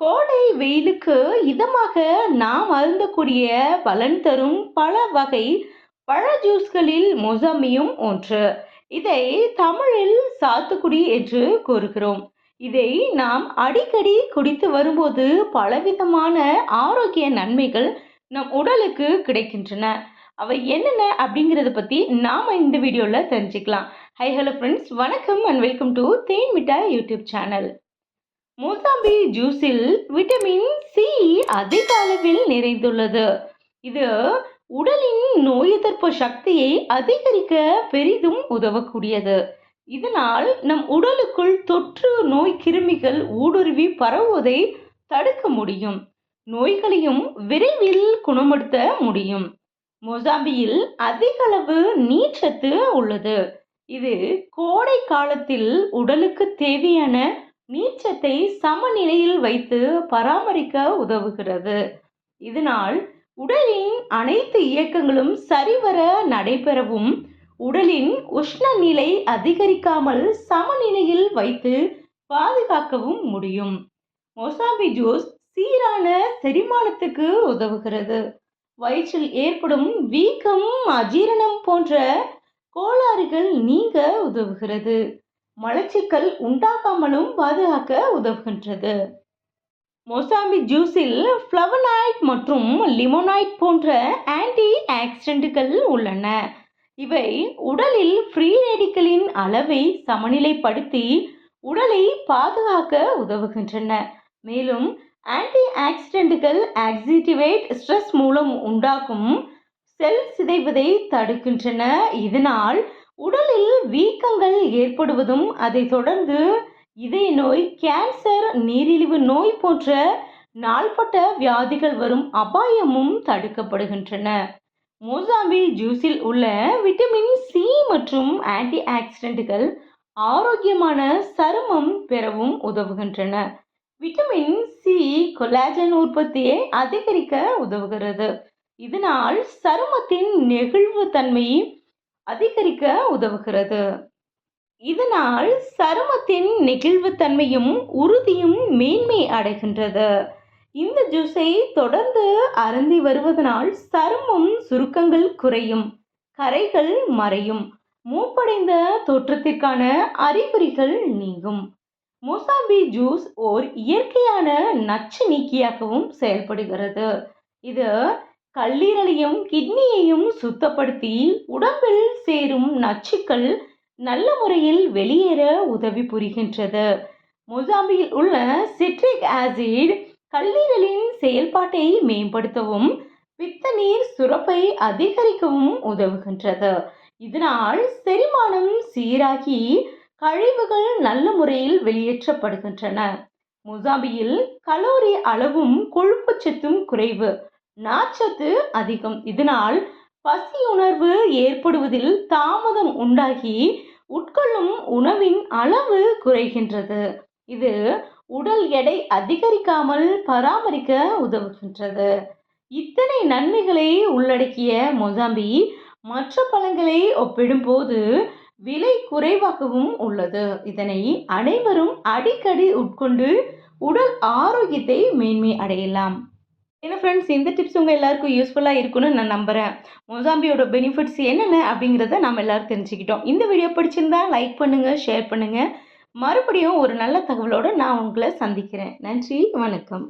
கோடை வெயிலுக்கு இதமாக நாம் அருந்தக்கூடிய பலன் தரும் பல வகை பழ ஜூஸ்களில் மொசாம்பியும் ஒன்று. இதை தமிழில் சாத்துக்குடி என்று கூறுகிறோம். இதை நாம் அடிக்கடி குடித்து வரும்போது பலவிதமான ஆரோக்கிய நன்மைகள் நம் உடலுக்கு கிடைக்கின்றன. அவை என்னென்ன அப்படிங்கிறத பற்றி நாம் இந்த வீடியோவில் தெரிஞ்சுக்கலாம். ஹை ஹலோ ஃப்ரெண்ட்ஸ் வணக்கம் and welcome to Then Mittai YouTube channel. Mosambi ஜூஸில் vitamin C அதிக அளவில் நிறைந்துள்ளது. இது உடலின் நோய் எதிர்ப்பு சக்தியை அதிகரிக்க பெரிதும் உதவக்கூடியது. இதனால் நம் உடலுக்குள் தொற்று நோய் கிருமிகள் ஊடுருவி பரவுவதை தடுக்க முடியும். நோய்களையும் விரைவில் குணப்படுத்த முடியும். மொசாம்பியில் அதிக அளவு நீர்ச்சத்து உள்ளது. இது கோடை காலத்தில் உடலுக்கு தேவையான நீச்சத்தை சமநிலையில் வைத்து பராமரிக்க உதவுகிறது. இதனால் உடலின் அனைத்து இயக்கங்களும் சரிவர நடைபெறவும் உடலின் உஷ்ண நிலை அதிகரிக்காமல் சமநிலையில் வைத்து பாதுகாக்கவும் முடியும். மொசாம்பி ஜூஸ் சீரான செரிமானத்துக்கு உதவுகிறது. வயிற்றில் ஏற்படும் வீக்கம் அஜீரணம் போன்ற கோளாறுகள் நீங்க உதவுகிறது. மலச்சிக்கல் உண்டாக்காமலும் பாதுகாக்க உதவுகின்றது. மொசாம்பி ஜூஸில் ஃப்ளவனாய்ட் மற்றும் லிமோனாய்ட் போன்ற ஆன்டி ஆக்சிடென்ட்டுகள் உள்ளன. இவை உடலில் ஃப்ரீ ரேடிக்கலின் அளவை சமநிலைப்படுத்தி உடலை பாதுகாக்க உதவுகின்றன. மேலும் ஆன்டி ஆக்சிடென்ட்டுகள் ஆக்சிடிவேட் ஸ்ட்ரெஸ் மூலம் உண்டாகும் செல் சிதைவதை தடுக்கின்றன. இதனால் உடலில் வீக்கங்கள் ஏற்படுவதும் அதை தொடர்ந்து இதய நோய் கேன்சர் நீரிழிவு நோய் போன்ற நாள்பட்ட வியாதிகள் வரும் அபாயமும் தடுக்கப்படுகின்றன. மோசாம்பி ஜூஸில் உள்ள விட்டமின் சி மற்றும் ஆன்டி ஆக்சிடென்ட்டுகள் ஆரோக்கியமான சருமம் பெறவும் உதவுகின்றன. விட்டமின் சி கொலாஜன் உற்பத்தியை அதிகரிக்க உதவுகிறது. இதனால் சருமத்தின் நெகிழ்வு தன்மையை அதிகரிக்க உதவுகிறது. இதனால் சருமத்தின் நெகிழ்வுத்தன்மையும் உறுதியும் மேன்மை அடைகின்றது. இந்த ஜூஸை தொடர்ந்து அருந்தி வருவதனால் சருமம் சுருக்கங்கள் குறையும் கரைகள் மறையும் மூப்படைந்த தோற்றத்திற்கான அறிகுறிகள் நீங்கும். மொசாம்பி ஜூஸ் ஓர் இயற்கையான நச்சு நீக்கியாகவும் செயல்படுகிறது. இது கல்லீரலையும் கிட்னியையும் சுத்தப்படுத்தி உடம்பில் சேரும் நச்சுக்கள் நல்ல முறையில் வெளியேற உதவி புரிகின்றது. மொசாம்பியில் உள்ள சிட்ரிக் ஆசிட் கல்லீரலின் செயல்பாட்டை மேம்படுத்தவும் பித்த நீர் சுரப்பை அதிகரிக்கவும் உதவுகின்றது. இதனால் செரிமானம் சீராகி கழிவுகள் நல்ல முறையில் வெளியேற்றப்படுகின்றன. மொசாம்பியில் கலோரி அளவும் கொழுப்பு சத்தும் குறைவு நாச்சத்து அதிகம். இதனால் பசி உணர்வு ஏற்படுவதில் தாமதம் உண்டாகி உட்கொள்ளும் உணவின் அளவு குறைகின்றது. இது உடல் எடை அதிகரிக்காமல் பராமரிக்க உதவுகின்றது. இத்தனை நன்மைகளை உள்ளடக்கிய மொசாம்பி மற்ற பழங்களை ஒப்பிடும்போது விலை குறைவாகவும் உள்ளது. இதனை அனைவரும் அடிக்கடி உட்கொண்டு உடல் ஆரோக்கியத்தை மேன்மை அடையலாம். ஏன்னா ஃப்ரெண்ட்ஸ் இந்த டிப்ஸ் உங்கள் எல்லாருக்கும் யூஸ்ஃபுல்லாக இருக்கும்னு நான் நம்புகிறேன் மொசாம்பியோட பெனிஃபிட்ஸ் என்னென்ன அப்படிங்கிறத நம்ம எல்லோரும் தெரிஞ்சுக்கிட்டோம். இந்த வீடியோ பிடிச்சிருந்தா லைக் பண்ணுங்கள் ஷேர் பண்ணுங்கள் மறுபடியும் ஒரு நல்ல தகவலோடு நான் உங்களை சந்திக்கிறேன். நன்றி வணக்கம்.